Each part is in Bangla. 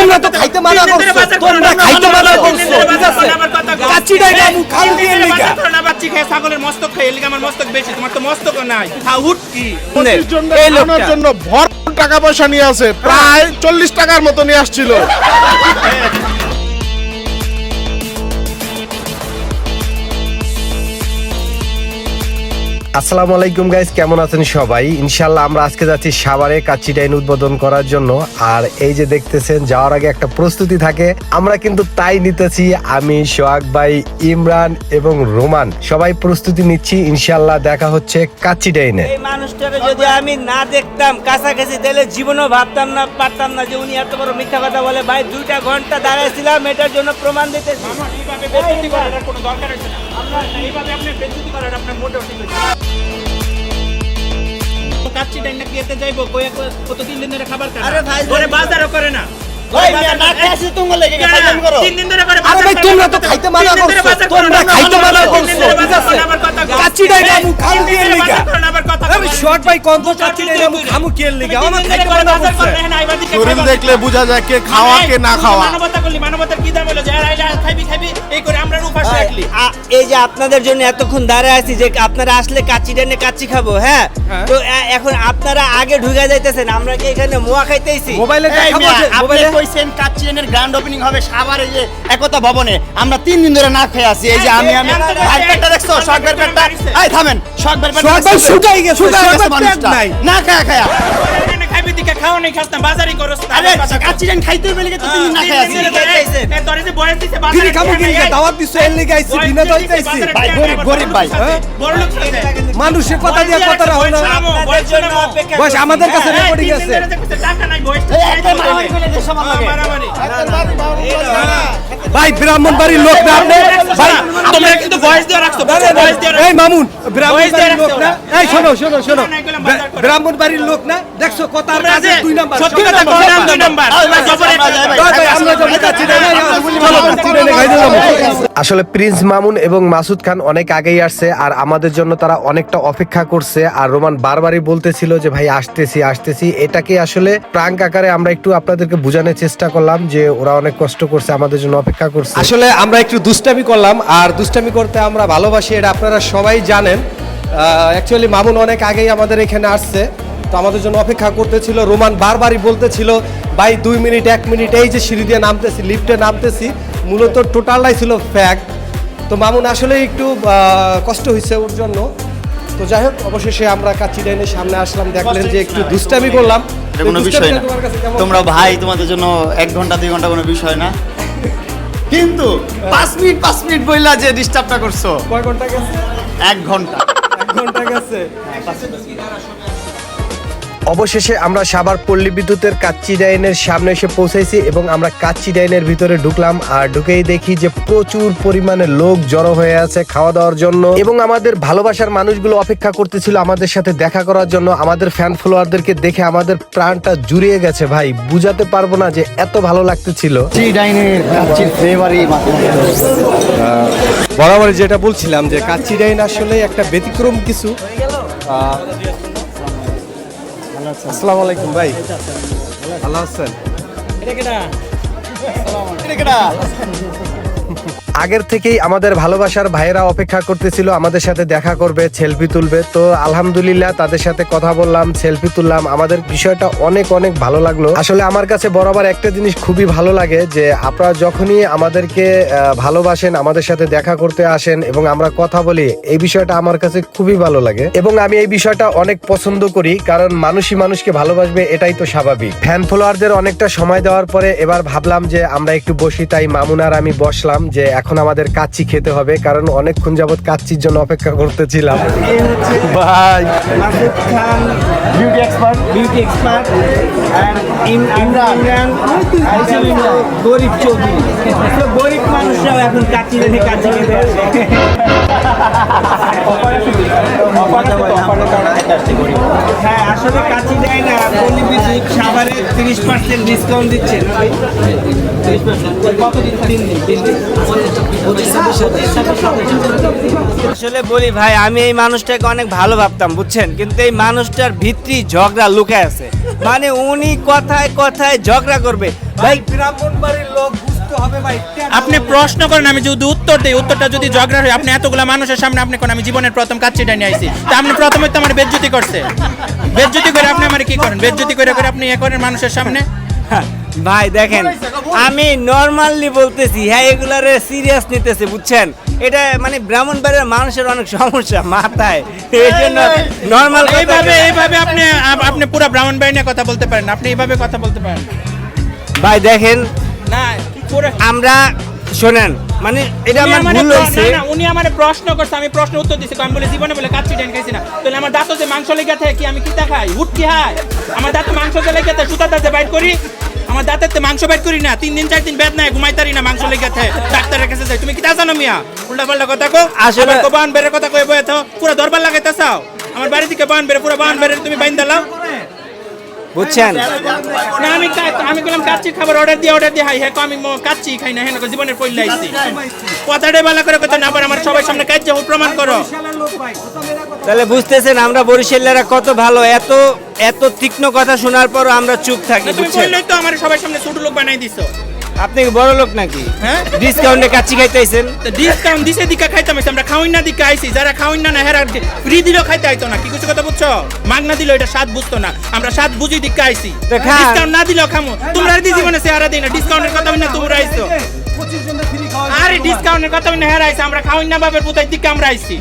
তোমরা তো খাইতে মানা করছ। তোমরা খাইতে মানা করছ। ঠিক আছে। কাচ্চিটাই না আমি খাল দিয়ে লিগা। বাচ্চি খায় ছাগলের মস্তক খায় এলিগে আমার মস্তক বেশি তোমার তো মস্তক নাই। হাউট কি? এই খাওয়ানোর জন্য ভর টাকা পয়সা নিয়ে আসে প্রায় চল্লিশ টাকার মতো নিয়ে আসছিল। আসসালামু আলাইকুম গাইস কেমন আছেন সবাই? ইনশাল্লাহ আমরা আজকে যাচ্ছি সাভারে কাচ্চি ডাইন উদ্বোধন করার জন্য। আর এই যে দেখতেছেন যাওয়ার আগে একটা প্রস্তুতি থাকে। আমরা কিন্তু তাই নিতেছি আমি সোহাগ ভাই ইমরান এবং রোমান। সবাই প্রস্তুতি নিচ্ছি ইনশাল্লাহ দেখা হচ্ছে কাচ্চি ডাইনে। এই মানুষটাকে যদি আমি না দেখতাম কাছাকাছি তাহলে জীবনও ভাবতাম না পারতাম না যে উনি এত বড় মিথ্যা কথা বলে। ভাই দুইটা ঘণ্টা দাঁড়াইছিলাম এটার জন্য প্রমাণ দিতে এইভাবে বেজ্জতি করার কোনো দরকার হচ্ছে না। আপনার এইভাবে আপনি আপনার মোটেও ঠিক। কাচ্চি যাইবো? কয়ে কয়ে কত তিন দিন ধরে খাবার খায় আরে ভাই, ওরে বাজারও করে না। মানা মানা মানা দেখলে বুঝা যায় কে খাওয়া কে না খাওয়া। মানবতা করলি মানবতার কি এই যে আপনাদের জন্য এতক্ষণ দাঁড়ায় আছি যে আপনারা আসলে কাচ্চি টেনে কাচ্চি খাব হ্যাঁ? তো এখন আপনারা আগে ঢুকে যাইতেছেন আমরা কি এখানে মোয়া খাইতেছি? মোবাইলে আপনি কইছেন গ্র্যান্ড ওপেনিং হবে সাভারে যে একতা ভবনে। আমরা তিন দিন ধরে না খেয়ে আছি এই যে আমি আমি ভাই দেখছ? এই থামেন? শুকাই গেছে, শুকাই গেছে। না খায়া খায়া। দিকে খাও নাই খাস না বাজারই করস না আরে খাইতে হইবে তো দিন না আছি। তোরে যে বয়স দিছে বাজারে গিরি নাই, দাওয়াত দিছো এর লিগা আইছি বিনা আইছি ভাই, গরিব, গরিব ভাই। হ্যাঁ? বড় লোক। মানুষের কথা দিয়ে কথা রাখো না। বয়স আমাদের কাছে রেকর্ডিং আছে। টাকা নাই, বয়স এই একটা মারামারি করে দে সবার হ্যাঁ, লাগে মারামারি। ভাই ব্রাহ্মণ বাড়ির লোক না আপনি? ভাই তোমরা কিন্তু বয়স দিয়ে রাখছো না, না, না, বয়স দিয়ে এই মামুন ব্রাহ্মণ বাড়ির লোক না? এই শোনো শোনো শোনো। না, করে। ব্রাহ্মণ বাড়ির লোক না? দেখছ কথা আর কাজে দুই নাম্বার। সত্যি কথা সব কও না, নাম্বার। দুই নাম্বার। ভাই, জবরে আমরা ভাই। ভাই, আমরা ডাইনে খাই দিলাম আসলে প্রিন্স মামুন এবং মাসুদ খান অনেক আগেই আসছে আর আমাদের জন্য তারা অনেকটা অপেক্ষা করছে। আর রোমান বারবারই বলতেছিল যে ভাই আসতেছি আসতেছি। এটাকে আসলে প্রাঙ্ক আকারে আমরা একটু আপনাদেরকে বোঝানোর চেষ্টা করলাম যে ওরা অনেক কষ্ট করছে আমাদের জন্য অপেক্ষা করছে। আসলে আমরা একটু দুষ্টামি করলাম আর দুষ্টামি করতে আমরা ভালোবাসি এটা আপনারা সবাই জানেন। অ্যাকচুয়ালি মামুন অনেক আগেই আমাদের এখানে আসছে তো আমাদের জন্য অপেক্ষা করতেছিল। রোমান বারবারই বলতেছিল ভাই দুই মিনিট এক মিনিট এই যে সিঁড়ি দিয়ে নামতেছি লিফটে নামতেছি মূলত টোটালটাই ছিল ফ্যাক্ট তো মামুন আসলে একটু কষ্ট হয়েছে ওর জন্য। তো যাই হোক অবশেষে আমরা কাচ্চি ডাইনের সামনে আসলাম দেখলেন যে একটু দুষ্টামি করলাম। কোনো বিষয় না। তোমরা ভাই তোমাদের জন্য এক ঘণ্টা দুই ঘণ্টা কোনো বিষয় না। কিন্তু পাঁচ মিনিট পাঁচ মিনিট বইলা যে ডিস্টার্বটা করছ। কয় ঘণ্টা গেছে? এক ঘণ্টা। এক ঘণ্টা গেছে? অবশেষে আমরা সাবার পল্লী বিদ্যুতের কাচ্চি ডাইনের সামনে এসে পৌঁছাইছি এবং আমরা কাচ্চি ডাইনের ভিতরে ঢুকলাম আর ঢুকেই দেখি যে প্রচুর পরিমাণে লোক জড়ো হয়ে আছে খাওয়া দাওয়ার জন্য এবং আমাদের ভালোবাসার মানুষগুলো অপেক্ষা করতেছিল আমাদের সাথে দেখা করার জন্য। আমাদের ফ্যান ফলোয়ারদেরকে দেখে আমাদের প্রাণটা জুড়িয়ে গেছে। ভাই বুঝাতে পারব না যে এত ভালো লাগতেছিল। বরাবর যেটা বলছিলাম যে কাচ্চি ডাইন আসলে একটা ব্যতিক্রম কিছু। আসসালামু আলাইকুম ভাই। ভালো আছেন? আগের থেকেই আমাদের ভালোবাসার ভাইয়েরা অপেক্ষা করতেছিল, আমাদের সাথে দেখা করবে, সেলফি তুলবে। তো আলহামদুলিল্লাহ তাদের সাথে কথা বললাম, সেলফি তুললাম। আমাদের বিষয়টা অনেক অনেক ভালো লাগল। আসলে আমার কাছে বরাবর একটা জিনিস খুবই ভালো লাগে যে, আপনারা যখনই আমাদেরকে ভালোবাসেন, আমাদের সাথে দেখা করতে আসেন এবং আমরা কথা বলি, এই বিষয়টা আমার কাছে খুবই ভালো লাগে। এবং আমি এই বিষয়টা অনেক পছন্দ করি, কারণ মানুষই মানুষকে ভালোবাসবে, এটাই তো স্বাভাবিক। ফ্যান ফলোয়ারদের অনেকটা সময় দেওয়ার পরে এবার ভাবলাম যে, আমরা একটু বসি, তাই মামুন আর আমি বসলাম যে এখন আমাদের কাচ্চি খেতে হবে কারণ অনেকক্ষণ যাবত কাচ্চির জন্য অপেক্ষা করতেছিলাম। ভাই beauty expert beauty expert Imran. আর ছিল গরিব চৌধুরী। গরিব মানুষরাও এখন কাচ্চি টেনে কাচ্চি খেতে আসে। হ্যাঁ আসলে কাচ্চি দেয় না পল্লী বিদ্যুৎ সাভারে তিরিশ পার্সেন্ট ডিসকাউন্ট দিচ্ছেন আসলে বলি ভাই, আমি এই মানুষটাকে অনেক ভালো ভাবতাম, বুঝছেন? কিন্তু এই মানুষটার ভিত্তি ঝগড়া লুকায় আছে। মানে উনি কথায় কথায় ঝগড়া করবে। ভাই ব্রাহ্মণ বাড়ির লোক আপনি প্রশ্ন করেন আমি যদি উত্তর দিই উত্তরটা যদি ঝগড়া হয় আপনি এতগুলা মানুষের সামনে আপনি কোন আমি জীবনের প্রথম কাচ্চিটা নিয়ে আইছি। তা আপনি প্রথমে তো আমার বেজ্জতি করছে। বেজ্জতি করে আপনি আমার কি করেন? বেজ্জতি করে করে আপনি এ করেন মানুষের সামনে? ভাই দেখেন আমি নর্মালি বলতেছি হ্যাঁ এগুলারে সিরিয়াস নিতেছে বুঝছেন? এটা মানে ব্রাহ্মণবাড়ির মানুষের অনেক সমস্যা মাথায় এই জন্য নর্মাল এইভাবে এইভাবে আপনি আপনি পুরো ব্রাহ্মণ বাড়ি নিয়ে কথা বলতে পারেন আপনি এইভাবে কথা বলতে পারেন। ভাই দেখেন না আমরা শোনেন মানে এটা আমার ভুল না, উনি আমার প্রশ্ন করছে আমি প্রশ্ন উত্তর দিছি আমি বলে জীবনে বলে কাচ্চি ডাইন খাইছি না। তাহলে আমার দাঁত যে মাংস লেগে থাকে কি আমি কিতা খাই? হুট কি হাই আমার দাঁতে মাংস যে লেগে থাকে সুতা দাঁতে বাইট করি। আমার দাঁতের তে মাংস বাইট করি না তিন দিন চার দিন বেদ নাই ঘুমাইতারি না মাংস লেগে থাকে। ডাক্তারের কাছে যাই। তুমি কিতা জানো মিয়া? উল্টা পাল্টা কথা কো আসলে- আসলে বান বেরের কথা কই বয়ে তো পুরো দরবার লাগাইতে চাও। আমার বাড়ি থেকে বান বেরে পুরো বান বেরে তুমি বাইন দালাও বুঝছেন? না আমি আমি বললাম কাচ্চি খাবার অর্ডার দিয়ে অর্ডার দিয়ে হাই হ্যাঁ আমি কাচ্চি খাই না হ্যাঁ জীবনের পইলে আইছি কথাটাই বালা করে কথা না আমার সবাই সামনে কাজ যাব প্রমাণ করো। তাহলে বুঝতেছেন আমরা বরিশালেরা কত ভালো এত এত তীক্ষ্ণ কথা শোনার পর আমরা চুপ থাকি তুমি বললেই তো আমার সবাই সামনে ছোট লোক বানাই দিছো। আপনি কি বড় লোক নাকি? হ্যাঁ? ডিসকাউন্টে কাচ্চি খাইতেছেন? ডিসকাউন্ট দিছে দিকা খাইতাম আমরা খাওয়াই না দিকা আইছি যারা খাওয়াই না না হেরা ফ্রি দিলেও খাইতে আইতো না কি কিছু কথা বুঝছ মাগনা দিলেও এটা স্বাদ বুঝতো না আমরা স্বাদ বুঝি দিকা আইছি। ডিসকাউন্ট না দিলেও খামো তোমরা আর দি জীবনে চেহারা দিই না ডিসকাউন্টের কথা না তোমরা আইছো। আরে ডিসকাউন্টের কথা না হেরা আইছে আমরা খাওয়াই না বাবের পুতাই দিকে আমরা আইছি।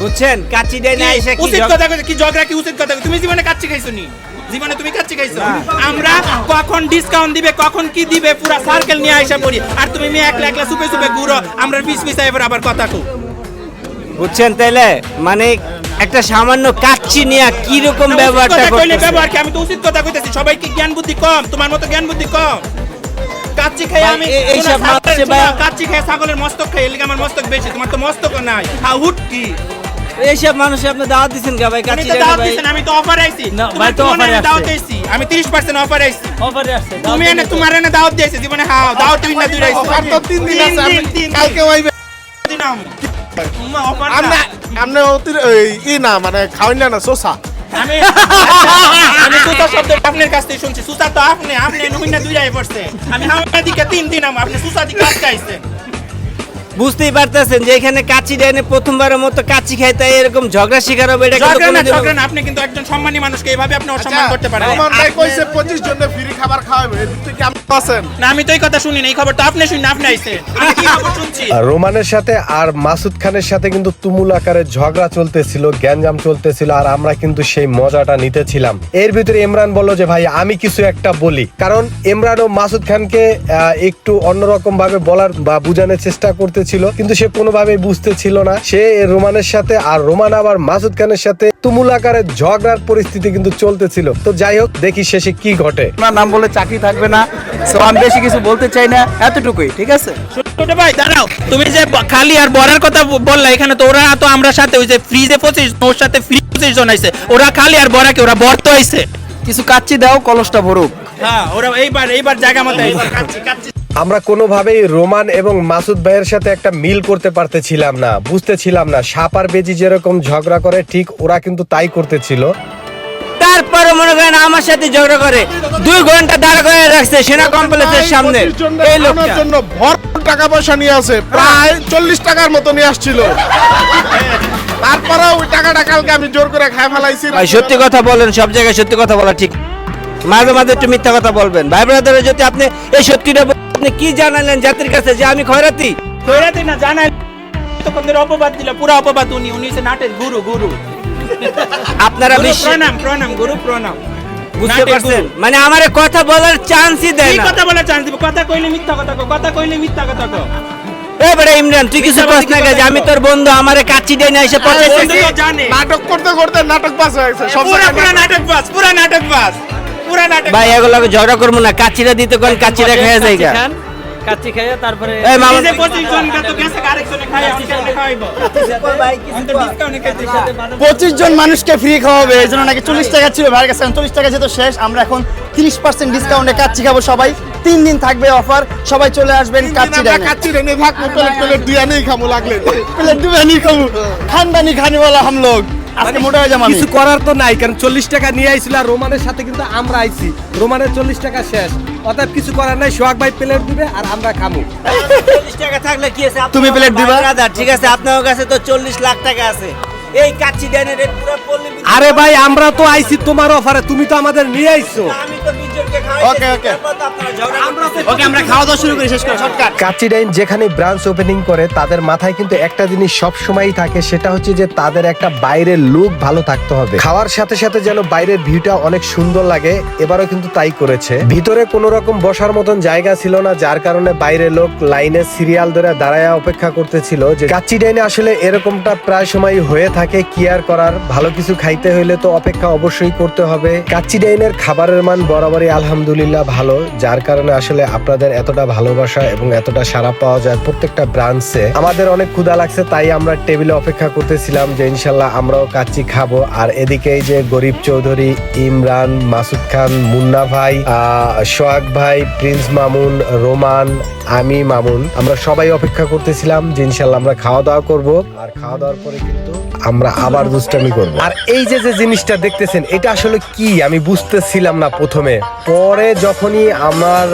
বুঝছেন? কাচ্চি দেয় না এসে কি উচিত কথা কি ঝগড়া কি উচিত কথা তুমি জীবনে কাচ্চি খাইছো নি? জীবনে তুমি কাচ্চি খাইছো? আমরা কখন ডিসকাউন্ট দিবে কখন কি দিবে পুরা সার্কেল নিয়ে আইসা পড়ি। আর তুমি মেয়ে একলা একলা সুপে সুপে ঘুরো আমরা পিস পিস এবার আবার কথা কো বুঝছেন তাইলে? মানে একটা সামান্য কাচ্চি নিয়ে কি রকম ব্যবহারটা করতেছে? ব্যবহার কি? আমি তো উচিত কথা কইতেছি সবাই কি জ্ঞান বুদ্ধি কম তোমার মতো জ্ঞান বুদ্ধি কম। কাচ্চি খাই আমি এ- এইসব শোনো, ভাই- শোনো, কাচ্চি খাই ছাগলের মস্তক খাই এলিগে আমার মস্তক বেশি তোমার তো মস্তক নাই। হা হুট কি? এইসব মানুষ আপনি দাওয়াত দিচ্ছেন কা ভাই কাচ্চি দাওয়াত দিছেন আমি তো অফার আইছি। না, ভাই তো আমি দাওয়াত আইছি। আমি 30% অফার আইছি। অফারে আসছে তুমি এনে তোমার এনে দাওয়াত দিয়েছে জীবনে হাও দাওয়াত তুই না অফার তো তিন দিন আছে আপনি কালকে আইবে দিন আমি। অফার আপনি অতি- ই না মানে খাওয়াই না না সোসা আমি আমি সুতা শব্দ আপনার কাছ থেকে শুনছি। সুতা তো আপনি আপনি নহিন পড়ছে। আমি হাওয়া দিকে তিন দিন আম আপনি সুতা দিকে আজকে আইছেন বুঝতেই পারতেছেন যে এখানে কাচ্চি দেয় না প্রথমবারের মতো কাচ্চি খাই তাই এরকম ঝগড়া শিকার হবে এটা কিন্তু ঝগড়া না ঝগড়া না আপনি কিন্তু একজন সম্মানী মানুষকে এইভাবে আপনি অসম্মান করতে পারেন। আমার ভাই কইছে পঁচিশ জনের ফ্রি খাবার খাওয়াবে এর ভিতরে কি আপনি আছেন। না আমি তো এই কথা শুনি না এই খবর তো আপনি শুনি না আপনি আইছেন। আমি কি খবর শুনছি? রোমানের সাথে আর মাসুদ খানের সাথে কিন্তু তুমুল আকারে ঝগড়া চলতেছিল গ্যাঞ্জাম চলতেছিল আর আমরা কিন্তু সেই মজাটা নিতেছিলাম। এর ভিতরে ইমরান বলল যে ভাই আমি কিছু একটা বলি। কারণ ইমরান ও মাসুদ খানকে আহ, একটু অন্যরকম ভাবে বলার বা বোঝানোর চেষ্টা করতেছিল কিন্তু সে কোনোভাবেই বুঝতেছিল না। সে রোমানের সাথে আর রোমান আবার মাসুদ খানের সাথে তুমুল আকারে ঝগড়ার পরিস্থিতি কিন্তু চলতেছিল। তো যাই হোক দেখি শেষে কি ঘটে। আপনার নাম বলে চাকরি থাকবে না। সো আমি বেশি কিছু বলতে চাই না এতটুকুই ঠিক আছে? ছোট ভাই দাঁড়াও। তুমি যে খালি আর বড়ার কথা বললা এখানে তো ওরা তো আমরা সাথে ওই যে ফ্রিজে পঁচিশ ওর সাথে ফ্রি পঁচিশ জন আইছে। ওরা খালি আর বড়া কি ওরা বর তো আইছে। কিছু কাচ্চি দাও কলসটা ভরুক। হ্যাঁ ওরা এইবার এইবার জায়গা মতো কাচ্চি কাচ্চি। আমরা কোনোভাবেই রোমান এবং মাসুদ ভাইয়ের সাথে একটা মিল করতে পারতেছিলাম না বুঝতেছিলাম না। সাপার বেজি যেরকম ঝগড়া করে ঠিক ওরা কিন্তু তাই করতেছিল। তারপরে মনে করেন আমার সাথে ঝগড়া করে দুই ঘণ্টা দাঁড় করে রাখছে সেনা কমপ্লেক্সের সামনে। এই খাওয়ানোর জন্য ভরপুর টাকা পয়সা নিয়ে আসে প্রায় চল্লিশ টাকার মতো নিয়ে আসছিল। তারপরে ওই টাকাটা কালকে আমি জোর করে খাই ফেলাইছি। ভাই সত্যি কথা বলেন সব জায়গায় সত্যি কথা বলা ঠিক। মাঝে মাঝে একটু মিথ্যা কথা বলবেন। ভাই ব্রাদারে যদি আপনি এই সত্যিটা বলেন, আপনি কি জানালেন জাতির কাছে যে আমি খয়রাতি? কইরাতে না জানাই। তখন ধরে অপবাদ দিল পুরো অপবাদ উনি উনি হচ্ছে নাটের গুরু গুরু। আপনারা প্রণাম প্রণাম গুরু প্রণাম। বুঝতে পারছেন? মানে আমারে কথা বলার চান্সই দেয় কি না। কথা বলে চান্স দিব? কথা কইলে মিথ্যা কথা কও কথা কইলে মিথ্যা কথা কও। এবারে ইমরান তুই কিছু কস না কি যে আমি তোর বন্ধু আমারে কাচ্চি দেয় না এসে তো নাটক করতে করতে নাটক পাস হয়ে গেছে সব পুরা পুরা নাটক। বাস পুরা নাটক নাটক ভাই এগুলো ঝগড়া করব না কাচ্চিটা দিতে কোন কাচ্চিটা খেয়ে কাচ্চি তারপরে এই মামা 25 জন গেছে আরেকজনে খাইবো পঁচিশ মানুষকে। ফ্রি খাওয়াবে এই জন্য নাকি চল্লিশ টাকা ছিল ভাইয়ের কাছে চল্লিশ টাকা যেহেতু শেষ আমরা এখন তিরিশ পার্সেন্ট ডিসকাউন্টে কাচ্চি খাব সবাই। তিন দিন থাকবে অফার সবাই চলে আসবেন কাচ্চি আমরা ডাইনে। কাচ্চি রেনে থাকব প্লেট প্লেট দিয়া নেই খামু লাগলে। প্লেট খাব। খানদানি খানি আজকে মোটা হয়ে যাব কিছু করার তো নাই কারণ চল্লিশ টাকা নিয়ে আইছিল আর রোমানের সাথে কিন্তু আমরা আইছি। রোমানের চল্লিশ টাকা শেষ। অর্থাৎ কিছু করার নাই সোহাগ ভাই প্লেট দিবে আর আমরা খামু। চল্লিশ টাকা থাকলে কি আছে? তুমি প্লেট দিবা? ঠিক আছে আপনার কাছে তো চল্লিশ লাখ টাকা আছে। এই কাচ্চি দেনের রেট পুরো আরে ভাই আমরা তো আইছি তোমার অফারে তুমি তো আমাদের নিয়ে আইছো। আমি তো ওকে আমরা খাওয়া দাওয়া শুরু করি শেষ করে শর্টকাট কাচ্চি যেখানে ব্রাঞ্চ ওপেনিং করে তাদের মাথায় কিন্তু একটা জিনিস সব সময়ই থাকে সেটা হচ্ছে যে তাদের একটা বাইরের লুক ভালো থাকতে হবে। খাওয়ার সাথে সাথে যেন বাইরের ভিউটা অনেক সুন্দর লাগে এবারও কিন্তু তাই করেছে। ভিতরে কোনো রকম বসার মতন জায়গা ছিল না যার কারণে বাইরে লোক লাইনে সিরিয়াল ধরে দাঁড়ায় অপেক্ষা করতেছিল যে কাচ্চি ডাইনে আসলে এরকমটা প্রায় সময় হয়ে থাকে কি আর করার? ভালো কিছু খাইতে হইলে তো অপেক্ষা অবশ্যই করতে হবে। কাচ্চি ডাইনের খাবারের মান বরাবরই আলহামদুলিল্লাহ ভালো, যার কারণে আসলে আপনাদের এতটা ভালোবাসা এবং এতটা সারা পাওয়া যায় প্রত্যেকটা ব্রাঞ্চে। আমাদের অনেক ক্ষুধা লাগছে, তাই আমরা টেবিলে অপেক্ষা করতেছিলাম যে ইনশাল্লাহ আমরাও কাচ্চি খাব। আর এদিকে যে গরিব চৌধুরী, ইমরান, মাসুদ খান, মুন্না ভাই সোহাগ ভাই, প্রিন্স মামুন, রোমান, আমি মামুন, আমরা সবাই অপেক্ষা করতেছিলাম যে ইনশাল্লাহ আমরা খাওয়া দাওয়া করব। আর খাওয়া দাওয়ার পরে কিন্তু আমরা আবার দুষ্টামি করব। আর এই যে যে জিনিসটা দেখতেছেন, এটা আসলে কি? আমি বুঝতেছিলাম না প্রথমে। পরে যখনই আমার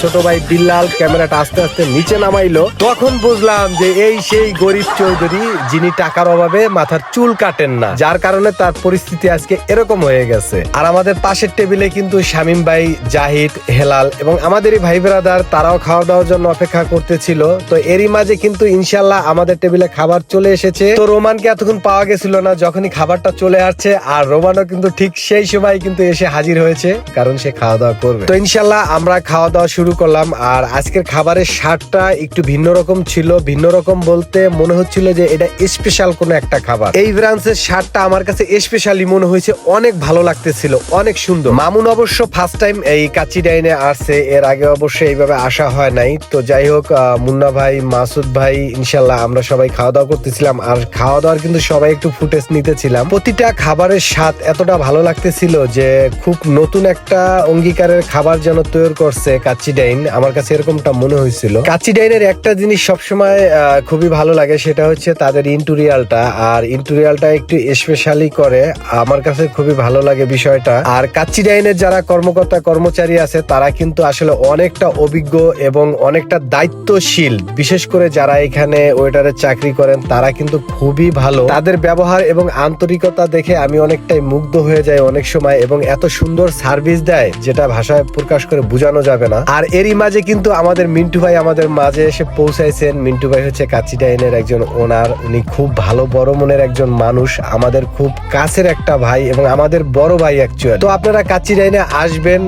ছোট ভাই বিল্লাল ক্যামেরাটা আস্তে আস্তে নিচে নামাইলো, তখন বুঝলাম যে এই সেই গরিব চৌধুরী, যিনি টাকার অভাবে মাথার চুল কাটেন না, যার কারণে তার পরিস্থিতি আজকে এরকম হয়ে গেছে। আর আমাদের পাশের টেবিলে কিন্তু শামিম ভাই, জাহিদ, হেলাল এবং আমাদেরই ভাই ব্রাদার, তারাও খাওয়া দাওয়ার জন্য অপেক্ষা করতেছিল। তো এরই মাঝে কিন্তু ইনশাল্লাহ আমাদের টেবিলে খাবার চলে এসেছে। তো রোমানকে এতক্ষণ পাওয়া গেছিল না, যখনই খাবারটা চলে আসছে, আর রোমানও কিন্তু ঠিক সেই সময় কিন্তু এসে হাজির হয়েছে, কারণ সে খাওয়া দাওয়া করবে। তো ইনশাল্লাহ আমরা খাওয়া দাওয়া শুরু করলাম, আর আজকের খাবারের স্বাদটা একটু ভিন্ন রকম ছিল, ভিন্ন রকম বলতে মনে হচ্ছিল যে এটা স্পেশাল কোনো একটা খাবার। এই ব্রাঞ্চের স্বাদটা আমার কাছে স্পেশালি মনে হয়েছে, অনেক ভালো লাগতেছিল, অনেক সুন্দর। মামুন অবশ্য ফার্স্ট টাইম এই কাচি ডাইনে আসছে, এর আগে অবশ্য এইভাবে আসা হয় নাই। তো যাই হোক মুন্না ভাই, মাসুদ ভাই, ইনশাল্লাহ আমরা সবাই খাওয়া দাওয়া করতেছিলাম, আর খাওয়া দাওয়ার কিন্তু সবাই একটু ফুটেজ নিতেছিলাম। প্রতিটা খাবারের স্বাদ এতটা ভালো লাগতেছিল যে খুব নতুন একটা অঙ্গীকারের খাবার যেন তৈরি করছে কাচ্চি ডাইন। আমার কাছে এরকমটা মনে হয়েছিল। কাচ্চি ডাইনের একটা জিনিস সবসময় খুবই ভালো লাগে, সেটা হচ্ছে তাদের ইন্টুরিয়ালটা। আর ইন্টুরিয়ালটা একটু স্পেশালি করে, আমার কাছে খুবই ভালো লাগে বিষয়টা। আর কাচ্চি ডাইনের যারা কর্মকর্তা, কর্মচারী আছে, তারা কিন্তু আসলে অনেকটা অভিজ্ঞ এবং অনেকটা দায়িত্বশীল। বিশেষ করে যারা এখানে ওয়েটারের চাকরি করেন, তারা কিন্তু খুবই ভালো। তাদের ব্যবহার এবং আন্তরিকতা দেখে আমি অনেকটাই মুগ্ধ হয়ে যাই অনেক সময় এবং এত সুন্দর সার্ভিস দেয় যেটা ভাষায় প্রকাশ করে বোঝানো যাবে না। আর এরই মাঝে কিন্তু আমাদের মিন্টু ভাই আমাদের মাঝে এসে পৌঁছাইছেন। মিন্টু ভাই হচ্ছে কাচি ডাইনের একজন ওনার। উনি খুব ভালো বড় মনের একজন মানুষ, আমাদের খুব কাছের একটা ভাই এবং আমাদের বড় ভাই অ্যাকচুয়ালি তো আপনারা কাচি ডাইনে আসবেন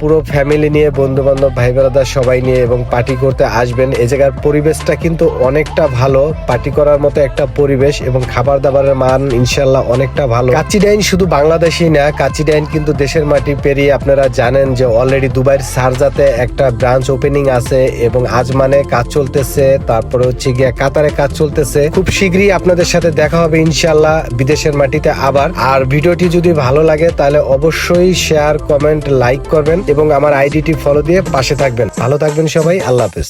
পুরো ফ্যামিলি নিয়ে বন্ধু বান্ধব ভাই ব্রাদার সবাই নিয়ে এবং পার্টি করতে আসবেন। এই জায়গার পরিবেশটা কিন্তু অনেকটা ভালো। পার্টি করার মতো একটা পরিবেশ এবং খাবার দাবারের মান ইনশাল্লাহ অনেকটা ভালো। কাচি ডাইন শুধু বাংলাদেশই না, কাচি ডাইন কিন্তু দেশের মাটি পেরিয়ে আপনারা জানেন যে অলরেডি দুবাইয়ের সারজাতে একটা ব্রাঞ্চ ওপেনিং আছে এবং আজ মানে কাজ চলতেছে, তারপরে হচ্ছে গিয়া কাতারে কাজ চলতেছে। খুব শীঘ্রই আপনাদের সাথে দেখা হবে ইনশাল্লাহ বিদেশের মাটিতে আবার। আর ভিডিওটি যদি ভালো লাগে তাহলে অবশ্যই শেয়ার কমেন্ট লাইক করবেন এবং আমার আইডিটি ফলো দিয়ে পাশে থাকবেন। ভালো থাকবেন সবাই, আল্লাহ হাফেজ।